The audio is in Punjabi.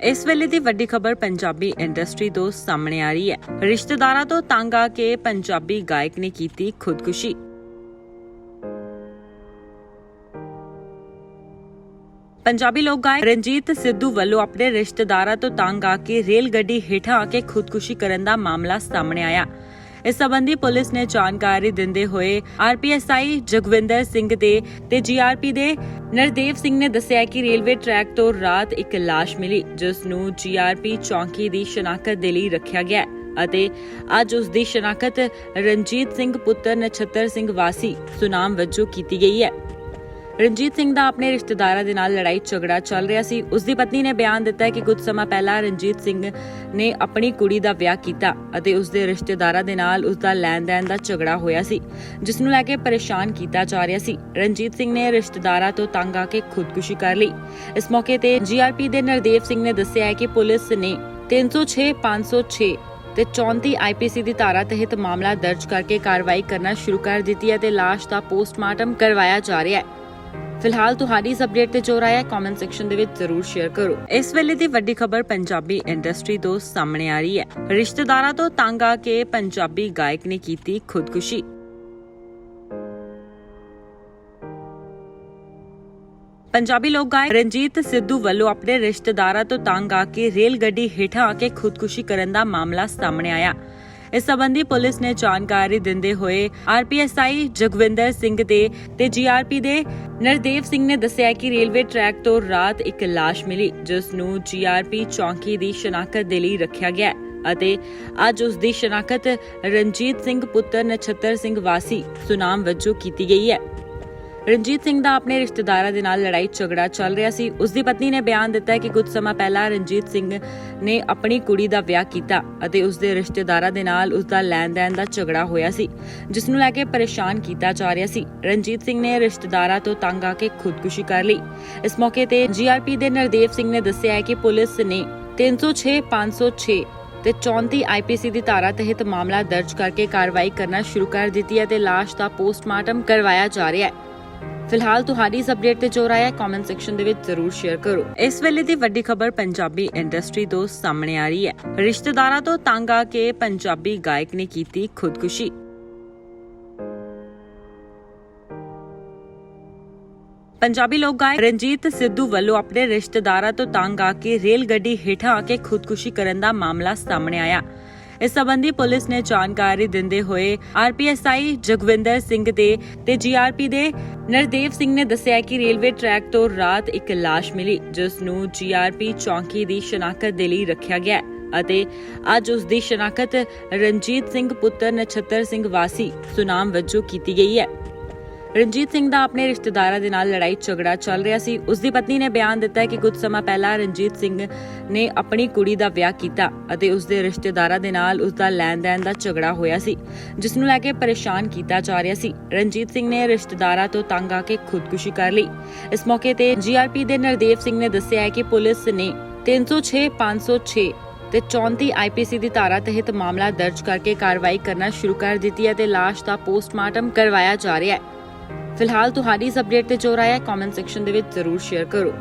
ਇਸ ਵੇਲੇ ਦੀ ਵੱਡੀ ਖਬਰ ਪੰਜਾਬੀ ਇੰਡਸਟਰੀ ਤੋਂ ਸਾਹਮਣੇ ਆ ਰਹੀ ਹੈ। ਰਿਸ਼ਤੇਦਾਰਾਂ ਤੋਂ ਤੰਗ ਆ ਕੇ ਪੰਜਾਬੀ ਗਾਇਕ ਨੇ ਕੀਤੀ ਖੁਦਕੁਸ਼ੀ। ਪੰਜਾਬੀ ਲੋਕ ਗਾਇਕ ਰਣਜੀਤ ਸਿੱਧੂ ਵੱਲੋਂ ਆਪਣੇ ਰਿਸ਼ਤੇਦਾਰਾਂ ਤੋਂ ਤੰਗ ਆ ਕੇ ਰੇਲ ਗੱਡੀ ਹੇਠਾਂ ਆ ਕੇ ਖੁਦਕੁਸ਼ੀ ਕਰਨ ਦਾ ਮਾਮਲਾ ਸਾਹਮਣੇ ਆਇਆ। ਇਸ ਸੰਬੰਧੀ ਪੁਲਿਸ ਨੇ ਜਾਣਕਾਰੀ ਦਿੰਦੇ ਹੋਏ ਆਰਪੀਐਸਆਈ ਜਗਵਿੰਦਰ ਸਿੰਘ ਦੇ ਤੇ ਜੀਆਰਪੀ ਦੇ ਨਰਦੇਵ ਸਿੰਘ ਨੇ ਦੱਸਿਆ ਕਿ ਰੇਲਵੇ ਟਰੈਕ ਤੋਂ ਰਾਤ ਇੱਕ ਲਾਸ਼ ਮਿਲੀ, ਜਿਸ ਨੂੰ ਜੀਆਰਪੀ ਚੌਂਕੀ ਦੀ ਸ਼ਨਾਖਤ ਦੇ ਲਈ ਰੱਖਿਆ ਗਿਆ ਅਤੇ ਅੱਜ ਉਸ ਦੀ ਸ਼ਨਾਖਤ ਰਣਜੀਤ ਸਿੰਘ ਪੁੱਤਰ ਨਛੱਤਰ ਸਿੰਘ ਵਾਸੀ ਸੁਨਾਮ ਵਜੋਂ ਕੀਤੀ ਗਈ ਹੈ। ਰਣਜੀਤ ਸਿੰਘ ਦਾ ਆਪਣੇ ਰਿਸ਼ਤੇਦਾਰਾਂ ਦੇ ਨਾਲ ਲੜਾਈ ਝਗੜਾ ਚੱਲ ਰਿਹਾ ਸੀ। ਉਸ ਦੀ ਪਤਨੀ ਨੇ ਬਿਆਨ ਦਿੱਤਾ ਕਿ ਕੁਝ ਸਮਾਂ ਪਹਿਲਾਂ ਰਣਜੀਤ ਸਿੰਘ ਨੇ ਆਪਣੀ ਕੁੜੀ ਦਾ ਵਿਆਹ ਕੀਤਾ ਅਤੇ ਉਸ ਦੇ ਰਿਸ਼ਤੇਦਾਰਾਂ ਦੇ ਨਾਲ ਉਸ ਦਾ ਲੈਣ-ਦੇਣ ਦਾ ਝਗੜਾ ਹੋਇਆ ਸੀ, ਜਿਸ ਨੂੰ ਲੈ ਕੇ ਪਰੇਸ਼ਾਨ ਕੀਤਾ ਜਾ ਰਿਹਾ ਸੀ। ਰਣਜੀਤ ਸਿੰਘ ਨੇ ਰਿਸ਼ਤੇਦਾਰਾਂ ਤੋਂ ਤੰਗ ਆ ਕੇ ਖੁਦਕੁਸ਼ੀ ਕਰ ਲਈ। ਇਸ ਮੌਕੇ ਤੇ ਜੀਆਰਪੀ ਦੇ ਨਰਦੇਵ ਸਿੰਘ ਨੇ ਦੱਸਿਆ ਹੈ ਕਿ ਪੁਲਿਸ ਨੇ 306 506 ਤੇ 34 ਆਈਪੀਸੀ ਦੀ ਧਾਰਾ ਤਹਿਤ ਮਾਮਲਾ ਦਰਜ ਕਰਕੇ ਕਾਰਵਾਈ ਕਰਨਾ ਸ਼ੁਰੂ ਕਰ ਦਿੱਤੀ ਹੈ ਤੇ ਲਾਸ਼ ਦਾ ਪੋਸਟਮਾਰਟਮ ਕਰਵਾਇਆ ਜਾ ਰਿਹਾ ਹੈ। ਫਿਲਹਾਲ ਤੁਹਾਡੀ ਇਸ ਅਪਡੇਟ ਤੇ ਜੋ ਰਾਏ ਕਮੈਂਟ ਸੈਕਸ਼ਨ ਦੇ ਵਿੱਚ ਜ਼ਰੂਰ ਸ਼ੇਅਰ ਕਰੋ। ਇਸ ਵੇਲੇ ਦੀ ਵੱਡੀ ਖਬਰ ਪੰਜਾਬੀ ਇੰਡਸਟਰੀ ਤੋਂ ਸਾਹਮਣੇ ਆ ਰਹੀ ਹੈ। ਰਿਸ਼ਤੇਦਾਰਾਂ ਤੋਂ ਤੰਗ ਆ ਕੇ ਪੰਜਾਬੀ ਗਾਇਕ ਨੇ ਕੀਤੀ ਖੁਦਕੁਸ਼ੀ। ਪੰਜਾਬੀ ਲੋਕ ਗਾਇਕ ਰਣਜੀਤ ਸਿੱਧੂ ਵੱਲੋਂ ਆਪਣੇ ਰਿਸ਼ਤੇਦਾਰਾਂ ਤੋਂ ਤੰਗ ਆ ਕੇ ਰੇਲ ਗੱਡੀ ਹੇਠਾਂ ਆ ਕੇ ਖੁਦਕੁਸ਼ੀ ਕਰਨ ਦਾ ਮਾਮਲਾ ਸਾਹਮਣੇ ਆਇਆ। ਇਸ ਸੰਬੰਧੀ ਪੁਲਿਸ ਨੇ ਜਾਣਕਾਰੀ ਦਿੰਦੇ ਹੋਏ ਆਰਪੀਐਸਆਈ ਜਗਵਿੰਦਰ ਸਿੰਘ ਦੇ ਤੇ ਜੀਆਰਪੀ ਦੇ ਨਰਦੇਵ ਸਿੰਘ ਨੇ ਦੱਸਿਆ ਕਿ ਰੇਲਵੇ ਟਰੈਕ ਤੋਂ ਰਾਤ ਇੱਕ ਲਾਸ਼ ਮਿਲੀ, ਜਿਸ ਨੂੰ ਜੀਆਰਪੀ ਚੌਂਕੀ ਦੀ ਸ਼ਨਾਖਤ ਦੇ ਲਈ ਰੱਖਿਆ ਗਿਆ ਅਤੇ ਅੱਜ ਉਸ ਦੀ ਸ਼ਨਾਖਤ ਰਣਜੀਤ ਸਿੰਘ ਪੁੱਤਰ ਨਛੱਤਰ ਸਿੰਘ ਵਾਸੀ ਸੁਨਾਮ ਵਜੋਂ ਕੀਤੀ ਗਈ ਹੈ। ਰਣਜੀਤ ਸਿੰਘ ਦਾ ਆਪਣੇ ਰਿਸ਼ਤੇਦਾਰਾਂ ਦੇ ਨਾਲ ਲੜਾਈ ਝਗੜਾ ਚੱਲ ਰਿਹਾ ਸੀ। ਉਸ ਦੀ ਪਤਨੀ ਨੇ ਬਿਆਨ ਦਿੱਤਾ ਕਿ ਕੁਝ ਸਮਾਂ ਪਹਿਲਾਂ ਰਣਜੀਤ ਸਿੰਘ ਨੇ ਆਪਣੀ ਕੁੜੀ ਦਾ ਵਿਆਹ ਕੀਤਾ ਅਤੇ ਉਸ ਦੇ ਰਿਸ਼ਤੇਦਾਰਾਂ ਦੇ ਨਾਲ ਉਸ ਦਾ ਲੈਣ-ਦੇਣ ਦਾ ਝਗੜਾ ਹੋਇਆ ਸੀ, ਜਿਸ ਨੂੰ ਲੈ ਕੇ ਪਰੇਸ਼ਾਨ ਕੀਤਾ ਜਾ ਰਿਹਾ ਸੀ। ਰਣਜੀਤ ਸਿੰਘ ਨੇ ਰਿਸ਼ਤੇਦਾਰਾਂ ਤੋਂ ਤੰਗ ਆ ਕੇ ਖੁਦਕੁਸ਼ੀ ਕਰ ਲਈ। ਇਸ ਮੌਕੇ ਤੇ ਜੀਆਰਪੀ ਦੇ ਨਰਦੇਵ ਸਿੰਘ ਨੇ ਦੱਸਿਆ ਹੈ ਕਿ ਪੁਲਿਸ ਨੇ 306 506 ਤੇ 34 ਆਈਪੀਸੀ ਦੀ ਧਾਰਾ ਤਹਿਤ ਮਾਮਲਾ ਦਰਜ ਕਰਕੇ ਕਾਰਵਾਈ ਕਰਨਾ ਸ਼ੁਰੂ ਕਰ ਦਿੱਤੀ ਹੈ ਤੇ ਲਾਸ਼ ਦਾ ਪੋਸਟਮਾਰਟਮ ਕਰਵਾਇਆ ਜਾ ਰਿਹਾ ਹੈ। ਫਿਲਹਾਲ ਤੁਹਾਡੀ ਇਸ ਅਪਡੇਟ ਤੇ ਜੋ ਰਾਏ ਹੈ ਕਮੈਂਟ ਸੈਕਸ਼ਨ ਦੇ ਵਿੱਚ ਜ਼ਰੂਰ ਸ਼ੇਅਰ ਕਰੋ। ਇਸ ਵੇਲੇ ਦੀ ਵੱਡੀ ਖਬਰ ਪੰਜਾਬੀ ਇੰਡਸਟਰੀ ਤੋਂ ਸਾਹਮਣੇ ਆ ਰਹੀ ਹੈ। ਰਿਸ਼ਤੇਦਾਰਾਂ ਤੋਂ ਤੰਗ ਆ ਕੇ ਪੰਜਾਬੀ ਗਾਇਕ ਨੇ ਕੀਤੀ ਖੁਦਕੁਸ਼ੀ। ਪੰਜਾਬੀ ਲੋਕ ਗਾਇਕ ਰਣਜੀਤ ਸਿੱਧੂ ਵੱਲੋਂ ਆਪਣੇ ਰਿਸ਼ਤੇਦਾਰਾਂ ਤੋਂ ਤੰਗ ਆ ਕੇ ਰੇਲ ਗੱਡੀ ਹੇਠਾਂ ਆ ਕੇ ਖੁਦਕੁਸ਼ੀ ਕਰਨ ਦਾ ਮਾਮਲਾ ਸਾਹਮਣੇ ਆਇਆ। ਇਸ ਸੰਬੰਧੀ ਪੁਲਿਸ ਨੇ ਜਾਣਕਾਰੀ ਦਿੰਦੇ ਹੋਏ ਆਰਪੀਐਸਆਈ ਜਗਵਿੰਦਰ ਸਿੰਘ ਦੇ ਤੇ ਜੀਆਰਪੀ ਦੇ ਨਰਦੇਵ ਸਿੰਘ ਨੇ ਦੱਸਿਆ ਕਿ ਰੇਲਵੇ ਟਰੈਕ ਤੋਂ ਰਾਤ ਇੱਕ ਲਾਸ਼ ਮਿਲੀ, ਜਿਸ ਨੂੰ ਜੀਆਰਪੀ ਚੌਂਕੀ ਦੀ ਸ਼ਨਾਖਤ ਦੇ ਲਈ ਰੱਖਿਆ ਗਿਆ ਅਤੇ ਅੱਜ ਉਸ ਦੀ ਸ਼ਨਾਖਤ ਰਣਜੀਤ ਸਿੰਘ ਪੁੱਤਰ ਨਛੱਤਰ ਸਿੰਘ ਵਾਸੀ ਸੁਨਾਮ ਵਜੋਂ ਕੀਤੀ ਗਈ ਹੈ। ਰਣਜੀਤ ਸਿੰਘ ਦਾ ਆਪਣੇ ਰਿਸ਼ਤੇਦਾਰਾਂ ਦੇ ਨਾਲ ਲੜਾਈ ਝਗੜਾ ਚੱਲ ਰਿਹਾ ਸੀ। ਉਸ ਦੀ ਪਤਨੀ ਨੇ ਬਿਆਨ ਦਿੱਤਾ ਹੈ ਕਿ ਕੁਝ ਸਮਾਂ ਪਹਿਲਾਂ ਰਣਜੀਤ ਸਿੰਘ ਨੇ ਆਪਣੀ ਕੁੜੀ ਦਾ ਵਿਆਹ ਕੀਤਾ ਅਤੇ ਉਸ ਦੇ ਰਿਸ਼ਤੇਦਾਰਾਂ ਦੇ ਨਾਲ ਉਸ ਦਾ ਲੈਣ-ਦੇਣ ਦਾ ਝਗੜਾ ਹੋਇਆ ਸੀ, ਜਿਸ ਨੂੰ ਲੈ ਕੇ ਪਰੇਸ਼ਾਨ ਕੀਤਾ ਜਾ ਰਿਹਾ ਸੀ। ਰਣਜੀਤ ਸਿੰਘ ਨੇ ਰਿਸ਼ਤੇਦਾਰਾਂ ਤੋਂ ਤੰਗ ਆ ਕੇ ਖੁਦਕੁਸ਼ੀ ਕਰ ਲਈ। ਇਸ ਮੌਕੇ ਤੇ ਜੀਆਰਪੀ ਦੇ ਨਰਦੇਵ ਸਿੰਘ ਨੇ ਦੱਸਿਆ ਹੈ ਕਿ ਪੁਲਿਸ ਨੇ 306 506 ਤੇ 34 ਆਈਪੀਸੀ ਦੀ ਧਾਰਾ ਤਹਿਤ ਮਾਮਲਾ ਦਰਜ ਕਰਕੇ ਕਾਰਵਾਈ ਕਰਨਾ ਸ਼ੁਰੂ ਕਰ ਦਿੱਤੀ ਹੈ ਤੇ ਲਾਸ਼ ਦਾ ਪੋਸਟਮਾਰਟਮ ਕਰਵਾਇਆ ਜਾ ਰਿਹਾ ਹੈ। ਫਿਲਹਾਲ ਤੁਹਾਡੀ ਇਸ ਅਪਡੇਟ ਤੇ ਜੋ ਰਾਏ ਹੈ ਕਮੈਂਟ ਸੈਕਸ਼ਨ ਦੇ ਵਿੱਚ ਜ਼ਰੂਰ ਸ਼ੇਅਰ ਕਰੋ।